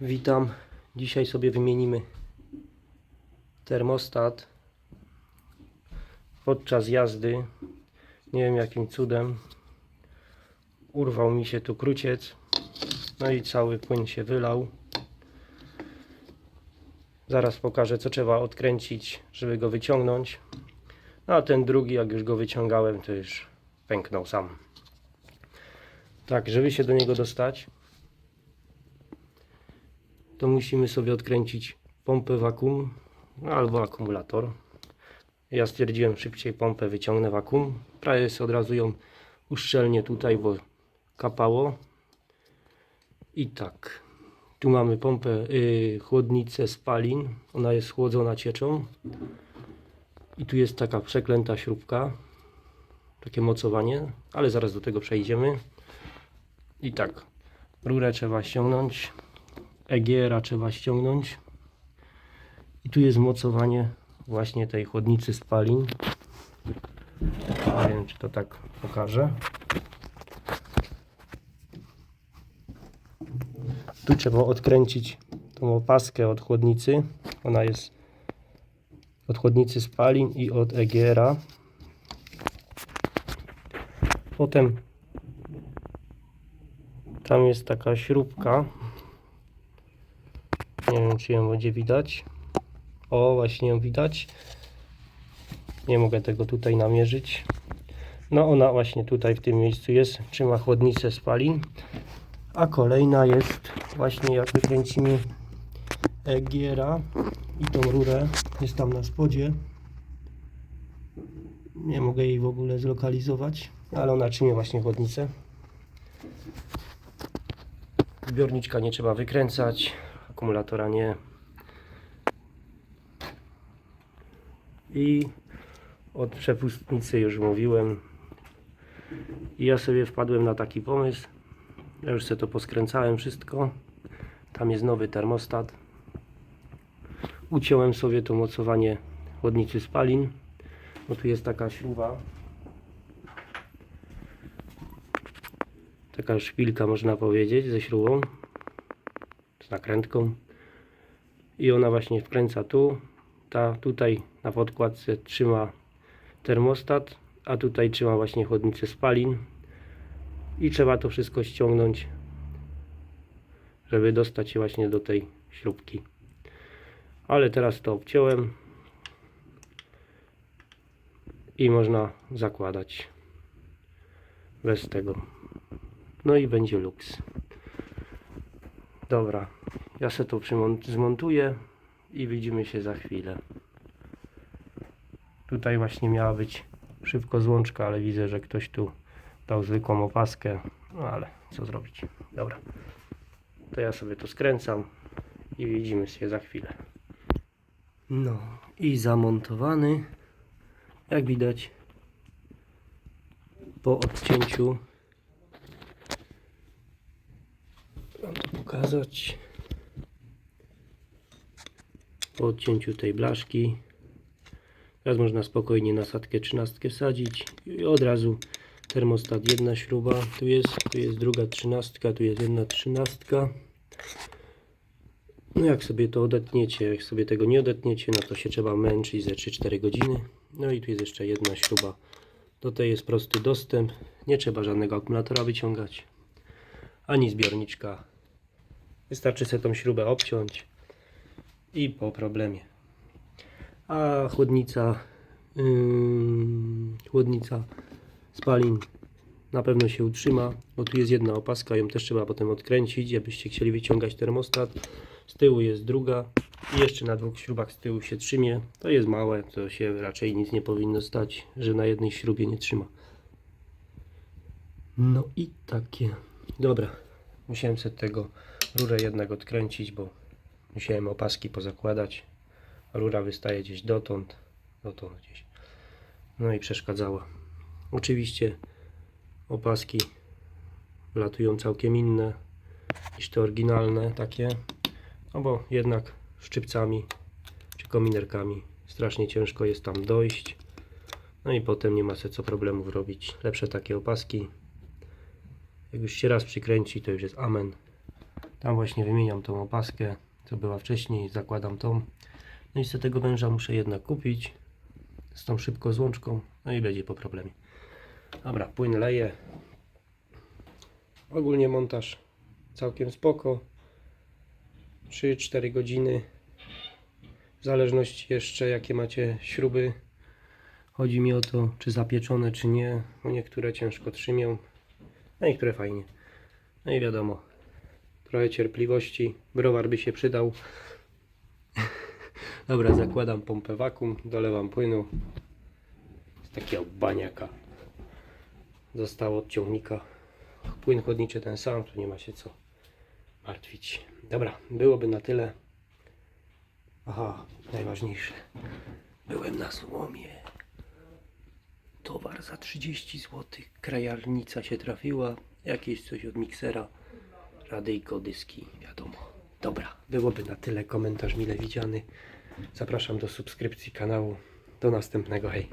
Witam. Dzisiaj sobie wymienimy termostat podczas jazdy. Nie wiem jakim cudem urwał mi się tu kruciec. No i cały płyn się wylał. Zaraz pokażę co trzeba odkręcić, żeby go wyciągnąć. No a ten drugi, jak już go wyciągałem, to już pęknął sam. Tak, żeby się do niego dostać, to musimy sobie odkręcić pompę wakum albo akumulator. Ja stwierdziłem szybciej pompę wyciągnę wakum. Prawie sobie od razu ją uszczelnię tutaj, bo kapało. I tak. Tu mamy pompę, yy, chłodnicę spalin. Ona jest chłodzona cieczą. I tu jest taka przeklęta śrubka. Takie mocowanie, ale zaraz do tego przejdziemy. I tak. Rurę trzeba ściągnąć. EGR-a trzeba ściągnąć. I tu jest mocowanie właśnie tej chłodnicy spalin. Nie wiem, czy to tak pokażę. Tu trzeba odkręcić tą opaskę od chłodnicy. Ona jest od chłodnicy spalin i od EGR-a. Potem tam jest taka śrubka. Czy ją będzie widać. O, właśnie ją widać. Nie mogę tego tutaj namierzyć. No, ona właśnie tutaj w tym miejscu jest. Trzyma chłodnicę spalin. A kolejna jest właśnie jak wykręcimy giera i tą rurę. Jest tam na spodzie. Nie mogę jej w ogóle zlokalizować, ale ona trzymie właśnie chłodnicę. Zbiorniczka nie trzeba wykręcać, akumulatora nie. I od przepustnicy już mówiłem. I ja sobie wpadłem na taki pomysł. Ja już sobie to poskręcałem wszystko. Tam jest nowy termostat. Uciąłem sobie to mocowanie chłodnicy spalin. Bo tu jest taka śruba. Taka szpilka można powiedzieć ze śrubą. Z nakrętką. I ona właśnie wkręca tu. Ta tutaj na podkładce trzyma termostat, a tutaj trzyma właśnie chłodnicę spalin. I trzeba to wszystko ściągnąć, żeby dostać się właśnie do tej śrubki. Ale teraz to obciąłem i można zakładać bez tego. No i będzie luks. Dobra, ja se to zmontuję i widzimy się za chwilę. Tutaj właśnie miała być szybko złączka, ale widzę, że ktoś tu dał zwykłą opaskę. No ale co zrobić? Dobra. To ja sobie to skręcam i widzimy się za chwilę. No i zamontowany. Jak widać po odcięciu Mam to pokazać. Po odcięciu tej blaszki. Teraz można spokojnie nasadkę 13 sadzić i od razu termostat jedna śruba. Tu jest, tu jest druga trzynastka, tu jest jedna trzynastka. No jak sobie to odetniecie, jak sobie tego nie odetniecie, no to się trzeba męczyć ze 3-4 godziny. No i tu jest jeszcze jedna śruba. Do tej jest prosty dostęp. Nie trzeba żadnego akumulatora wyciągać. Ani zbiorniczka. Wystarczy sobie tą śrubę obciąć i po problemie. A chłodnica, yy, chłodnica spalin na pewno się utrzyma, bo tu jest jedna opaska, ją też trzeba potem odkręcić, jakbyście chcieli wyciągać termostat. Z tyłu jest druga i jeszcze na dwóch śrubach z tyłu się trzymie. To jest małe, to się raczej nic nie powinno stać, że na jednej śrubie nie trzyma. No i takie. Dobra, musiałem sobie tego rurę jednak odkręcić, bo musiałem opaski pozakładać. Rura wystaje gdzieś dotąd, dotąd gdzieś. No i przeszkadzała. Oczywiście opaski latują całkiem inne niż te oryginalne takie, no bo jednak szczypcami czy kominerkami strasznie ciężko jest tam dojść. No i potem nie ma se co problemów robić. Lepsze takie opaski. Jak już się raz przykręci, to już jest amen. Tam właśnie wymieniam tą opaskę, co była wcześniej, zakładam tą. No i z tego węża muszę jednak kupić z tą szybką złączką, no i będzie po problemie. Dobra, płyn leje. Ogólnie montaż całkiem spoko. 3-4 godziny. W zależności jeszcze jakie macie śruby. Chodzi mi o to, czy zapieczone, czy nie. Bo niektóre ciężko trzymią, a niektóre fajnie. No i wiadomo, trochę cierpliwości. Browar by się przydał. Dobra, zakładam pompę wakum, dolewam płynu z takiego baniaka. Zostało od ciągnika. Płyn chłodniczy ten sam, tu nie ma się co martwić. Dobra, byłoby na tyle. Aha, najważniejsze. Byłem na złomie. Towar za 30 zł. Krajarnica się trafiła. Jakieś coś od miksera. Radyjko, dyski, wiadomo. Dobra, byłoby na tyle. Komentarz mile widziany. Zapraszam do subskrypcji kanału. Do następnego, hej.